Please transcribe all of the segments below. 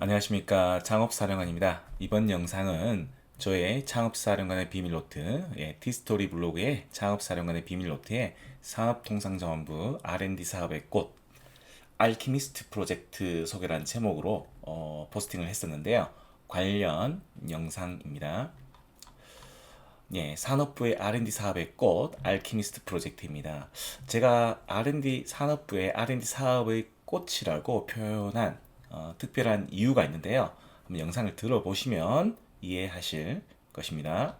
안녕하십니까 창업사령관입니다. 이번 영상은 저의 창업사령관의 비밀노트, 예, 티스토리 블로그의 창업사령관의 비밀노트의 산업통상자원부 R&D 사업의 꽃, 알키미스트 프로젝트 소개라는 제목으로 어, 포스팅을 했었는데요. 관련 영상입니다. 예, 산업부의 R&D 사업의 꽃, 알키미스트 프로젝트입니다. 제가 R&D 산업부의 R&D 사업의 꽃이라고 표현한 어, 특별한 이유가 있는데요. 한번 영상을 들어보시면 이해하실 것입니다.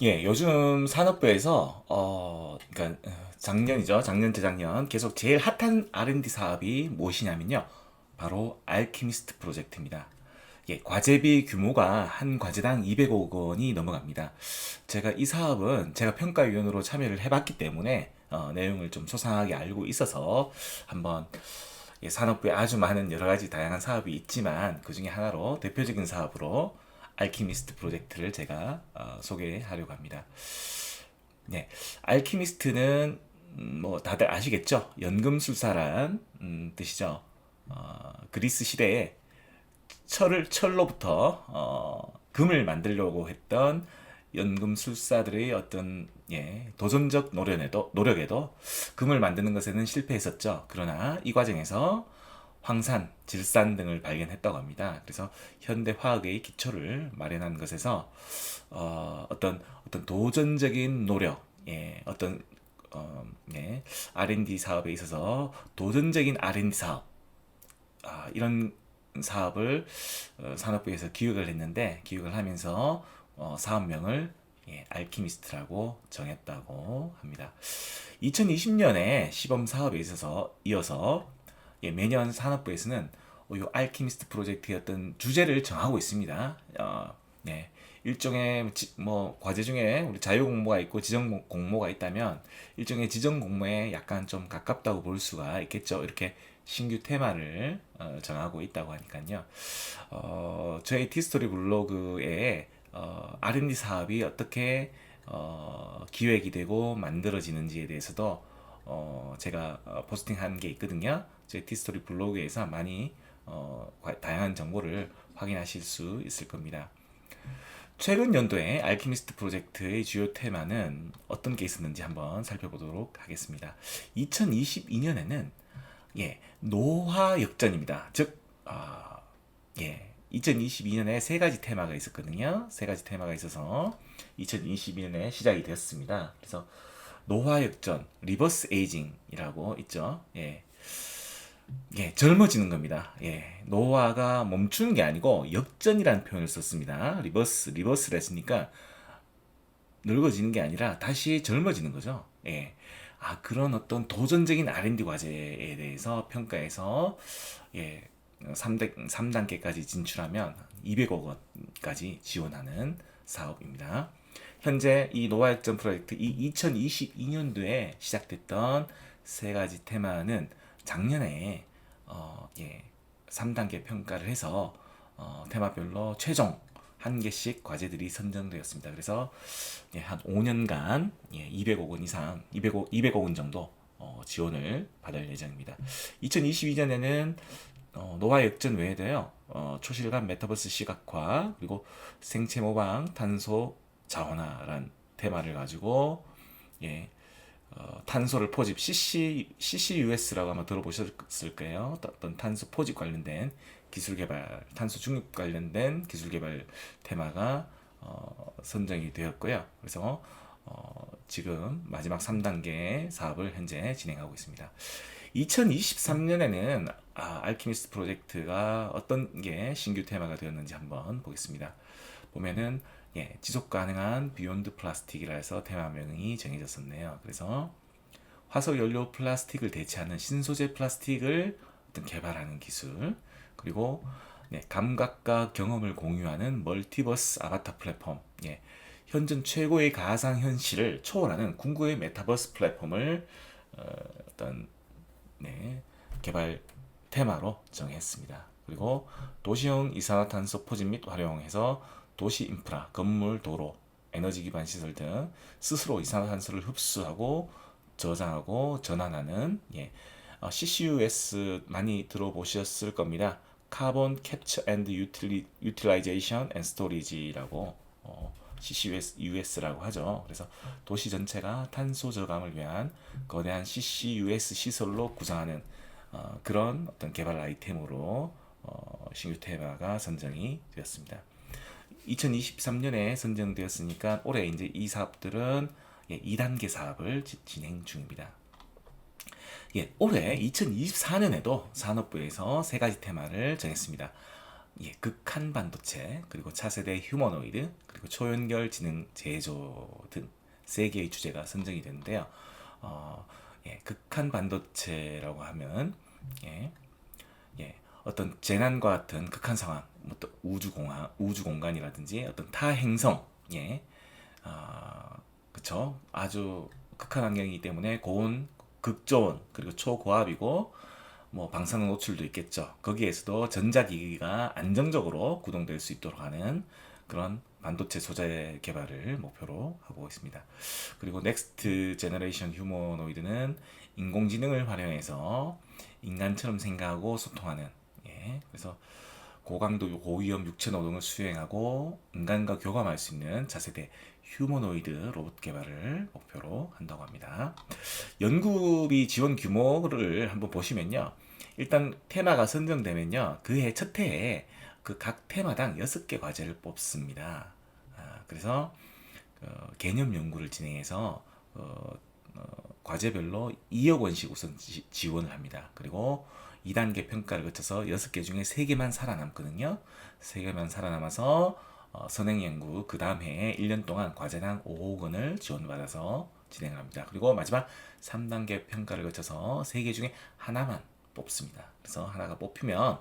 예, 요즘 산업부에서 어, 그러니까 어, 작년이죠. 작년 재작년 계속 제일 핫한 R&D 사업이 무엇이냐면요. 바로 알키미스트 프로젝트입니다. 예, 과제비 규모가 한 과제당 200억 원이 넘어갑니다. 제가 이 사업은 제가 평가위원으로 참여를 해봤기 때문에 어, 내용을 좀 소상하게 알고 있어서 한번 예, 산업부에 아주 많은 여러 가지 다양한 사업이 있지만 그 중에 하나로 대표적인 사업으로 알키미스트 프로젝트를 제가 어, 소개하려고 합니다. 네, 알키미스트는 음, 뭐 다들 아시겠죠? 연금술사란 음, 뜻이죠. 어, 그리스 시대에 철을 철로부터 어, 금을 만들려고 했던 연금술사들의 어떤 예, 도전적 노력에도 노력에도 금을 만드는 것에는 실패했었죠. 그러나 이 과정에서 황산, 질산 등을 발견했다고 합니다. 그래서 현대 화학의 기초를 마련한 것에서 어, 어떤 어떤 도전적인 노력, 예, 어떤 어, 예, R&D 사업에 있어서 도전적인 R&D 사업 아, 이런 사업을 어, 산업부에서 기획을 했는데 기획을 하면서 어, 사업명을 예, 알키미스트라고 정했다고 합니다. 2020년에 시범 사업에 있어서 이어서 예, 매년 산업부에서는 어, 이 알키미스트 프로젝트의 어떤 주제를 정하고 있습니다. 어, 네. 일종의 지, 뭐 과제 중에 우리 자유 공모가 있고 지정 공모가 있다면 일종의 지정 공모에 약간 좀 가깝다고 볼 수가 있겠죠. 이렇게 신규 테마를 어, 정하고 있다고 하니까요. 어, 저희 티스토리 블로그에 어, R&D 사업이 어떻게 어, 기획이 되고 만들어지는지에 대해서도 어, 제가 어, 포스팅한 게 있거든요. 저희 티스토리 블로그에서 많이 어, 다양한 정보를 확인하실 수 있을 겁니다. 최근 연도에 알키미스트 프로젝트의 주요 테마는 어떤 게 있었는지 한번 살펴보도록 하겠습니다. 2022년에는 예, 노화 역전입니다. 즉, 아, 예, 2022년에 세 가지 테마가 있었거든요. 세 가지 테마가 있어서 2022년에 시작이 되었습니다. 그래서 노화 역전, 리버스 에이징이라고 있죠. 예. 예, 젊어지는 겁니다. 예, 노화가 멈추는 게 아니고 역전이라는 표현을 썼습니다. 리버스, 리버스를 했으니까 늙어지는 게 아니라 다시 젊어지는 거죠. 예. 아, 그런 어떤 도전적인 R&D 과제에 대해서 평가해서 예, 3대, 3단계까지 진출하면 200억 원까지 지원하는 사업입니다. 현재 이 노화역전 프로젝트 이 2022년도에 시작됐던 세 가지 테마는 작년에 어, 예, 3단계 평가를 해서 어, 테마별로 최종 한 개씩 과제들이 선정되었습니다. 그래서 예, 한 5년간 예, 200억 원 이상, 200억, 200억 원 정도 어, 지원을 받을 예정입니다. 2022년에는 어, 노화 역전 외에도요, 어, 초실감 메타버스 시각화, 그리고 생체 모방 탄소 자원화란 테마를 가지고, 예, 어, 탄소를 포집, CC, CCUS라고 아마 들어보셨을 거예요. 어떤 탄소 포집 관련된 기술 개발, 탄소 중립 관련된 기술 개발 테마가 어, 선정이 되었고요. 그래서 어, 지금 마지막 3단계 사업을 현재 진행하고 있습니다. 2023년에는 아, 알키미스트 프로젝트가 어떤 게 신규 테마가 되었는지 한번 보겠습니다. 보면은 예, 지속 가능한 비욘드 플라스틱이라 해서 테마명이 정해졌었네요. 그래서 화석 연료 플라스틱을 대체하는 신소재 플라스틱을 어떤 개발하는 기술, 그리고 네, 감각과 경험을 공유하는 멀티버스 아바타 플랫폼, 예, 현존 최고의 가상 현실을 초월하는 궁극의 메타버스 플랫폼을 어, 떤 네, 개발 테마로 정했습니다. 그리고 도시형 이산화탄소 포집 및 활용해서 도시 인프라, 건물, 도로, 에너지 기반 시설 등 스스로 이산화탄소를 흡수하고 저장하고 전환하는 예, 어, CCUS 많이 들어보셨을 겁니다. Carbon Capture and Utili- Utilization and Storage라고 어, CCUS US라고 하죠. 그래서 도시 전체가 탄소 저감을 위한 거대한 CCUS 시설로 구성하는 어, 그런 어떤 개발 아이템으로 어, 신규 테마가 선정이 되었습니다. 2023년에 선정되었으니까 올해 이제 이 사업들은 예, 2단계 사업을 지- 진행 중입니다. 예, 올해 2024년에도 산업부에서 세 가지 테마를 정했습니다. 예, 극한 반도체, 그리고 차세대 휴머노이드, 그리고 초연결 지능 제조 등 세 개의 주제가 선정이 됐는데요. 어, 예, 극한 반도체라고 하면 예, 예, 어떤 재난과 같은 극한 상황, 뭐또 우주 공항, 우주 공간이라든지 어떤 타 행성, 예, 아, 그쵸? 아주 극한 환경이기 때문에 고온, 극저온, 그리고 초고압이고, 뭐 방사능 노출도 있겠죠. 거기에서도 전자기기가 안정적으로 구동될 수 있도록 하는 그런 반도체 소재 개발을 목표로 하고 있습니다. 그리고 넥스트 제너레이션 휴머노이드는 인공지능을 활용해서 인간처럼 생각하고 소통하는 예, 그래서 고강도 고위험 육체 노동을 수행하고 인간과 교감할 수 있는 차세대 휴머노이드 로봇 개발을 목표로 한다고 합니다. 연구비 지원 규모를 한번 보시면요. 일단 테마가 선정되면요. 그 해 첫 해에 그 각 테마당 6개 과제를 뽑습니다. 아, 그래서 어, 개념 연구를 진행해서 어, 어, 과제별로 2억 원씩 우선 지, 지원을 합니다. 그리고 2단계 평가를 거쳐서 6개 중에 3개만 살아남거든요. 3개만 살아남아서 어, 선행 연구 그 다음 해에 1년 동안 과제당 5억 원을 지원받아서 진행합니다. 그리고 마지막 3단계 평가를 거쳐서 3개 중에 하나만 뽑습니다. 그래서 하나가 뽑히면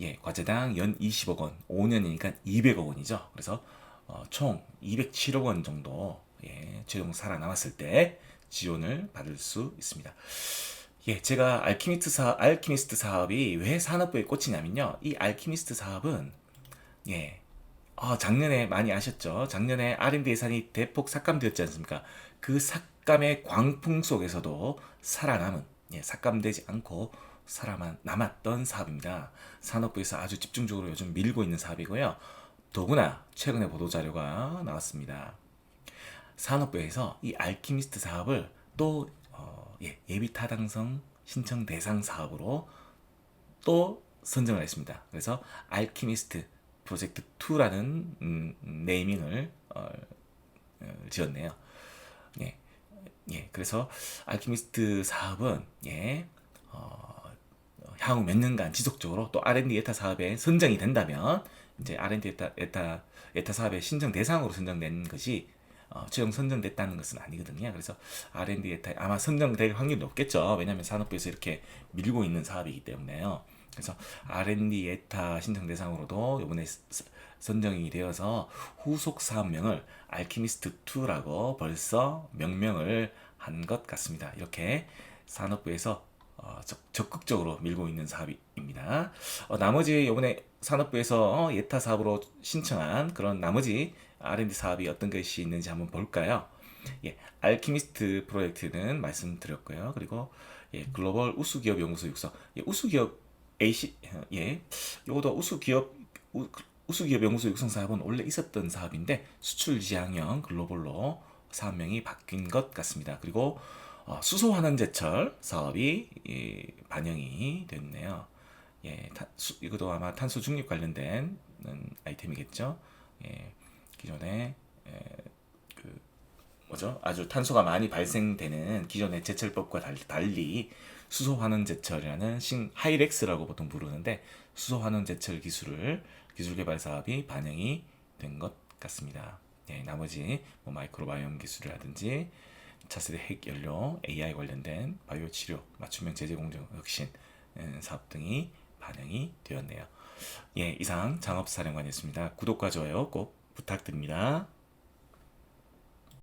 예, 과제당 연 20억 원, 5년이니까 200억 원이죠. 그래서 어, 총 207억 원 정도 예, 최종 살아남았을 때 지원을 받을 수 있습니다. 예, 제가 알키미스트 사 알키미스트 사업이 왜 산업부에 꽂히냐면요. 이 알키미스트 사업은 예, 아, 작년에 많이 아셨죠? 작년에 R&D 예산이 대폭 삭감되었지 않습니까? 그 삭감의 광풍 속에서도 살아남은, 예, 삭감되지 않고 살아만 남았던 사업입니다. 산업부에서 아주 집중적으로 요즘 밀고 있는 사업이고요. 더구나 최근에 보도 자료가 나왔습니다. 산업부에서 이 알키미스트 사업을 또 어, 예, 예비 타당성 신청 대상 사업으로 또 선정을 했습니다. 그래서 알키미스트 프로젝트 2라는 음, 네이밍을 어, 어, 지었네요. 예, 예, 그래서 알키미스트 사업은 예, 어, 향후 몇 년간 지속적으로 또 R&D 예타 사업에 선정이 된다면 이제 R&D 예타, 예타, 예타 사업의 신청 대상으로 선정된 것이 어, 최종 선정됐다는 것은 아니거든요. 그래서 R&D 예타 아마 선정될 확률이 높겠죠. 왜냐하면 산업부에서 이렇게 밀고 있는 사업이기 때문에요. 그래서 R&D 예타 신청 대상으로도 이번에 스- 선정이 되어서 후속 사업명을 알키미스트 2라고 벌써 명명을 한 것 같습니다. 이렇게 산업부에서 어, 적, 적극적으로 밀고 있는 사업입니다. 어, 나머지 이번에 산업부에서 어, 예타 사업으로 신청한 그런 나머지 R&D 사업이 어떤 것이 있는지 한번 볼까요? 예, 알키미스트 프로젝트는 말씀드렸고요. 그리고 예, 글로벌 우수기업 연구소 육성. 예, 우수기업 AC 예, 요것도 우수기업 우, 우수기업 연구소 육성 사업은 원래 있었던 사업인데 수출 지향형 글로벌로 사업명이 바뀐 것 같습니다. 그리고 어, 수소 환원제철 사업이 예, 반영이 됐네요. 예, 이것도 아마 탄소 중립 관련된 음, 아이템이겠죠. 예, 기존에 예, 그 뭐죠? 아주 탄소가 많이 발생되는 기존의 제철법과 달- 달리 수소 환원 제철이라는 신 하이렉스라고 보통 부르는데 수소 환원 제철 기술을 기술 개발 사업이 반영이 된 것 같습니다. 예, 나머지 뭐 마이크로바이옴 기술이라든지 차세대 핵 연료, AI 관련된 바이오 치료, 맞춤형 제재 공정 혁신 음, 사업 등이 반영이 되었네요. 예, 이상 장업사령관이었습니다. 구독과 좋아요 꼭 부탁드립니다.